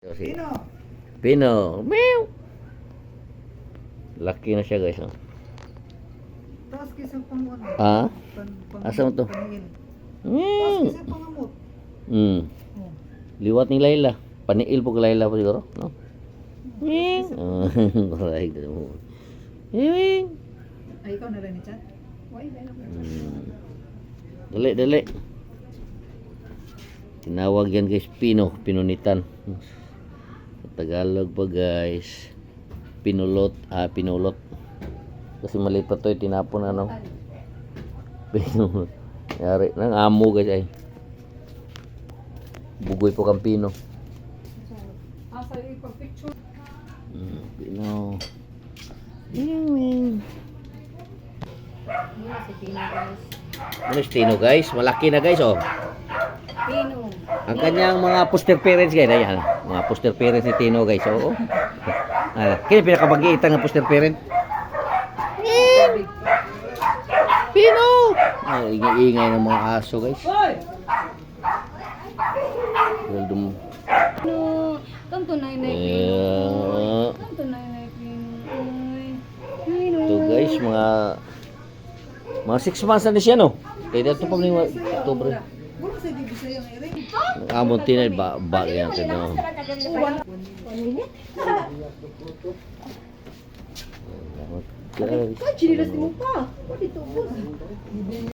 Sino? Pino. Meow. Laki na siya guys. Oh. Taas kisa pang ano? Ah? Pan, pang, Asa mo to? Taas Mm. kisa pang amot. Mm. Oh. Liwat ni Layla. Paniil po ka Layla po siguro. No? Taas kisa Oh. Right. Meow. Ay, ikaw na rin ni Chat? Why, Mm. Dali, dali. Tinawag yan guys, Pino, Pinunitan. Sa Tagalog pa guys. Pinulot, ah, pinulot. Kasi maliit pa to, eh, tinapon ano. Pinulot. Yari, nang amo guys ay. Bugoy po kang Pino. Asa yung pag-picture? Mm, Pino. Ano si Tino guys? Malaki na guys oh. Pino. Ang kanyang mga poster parents guys, ayan, mga poster parents ni Tino guys, oo. Ah, kaya pinakabagitan ng poster parent. Pino! Ah, ingay-ingay ng mga aso guys. Hoy! Well, dum- Pino. Kanto na Pino. Eh, Kanto na. Ay. Pino. ito guys, mga mga 6 months na siya no. Kaya dito pa ni October. Amon tinay ba ba yan no. Guys. Chinilas mo pa. Pati to, boss.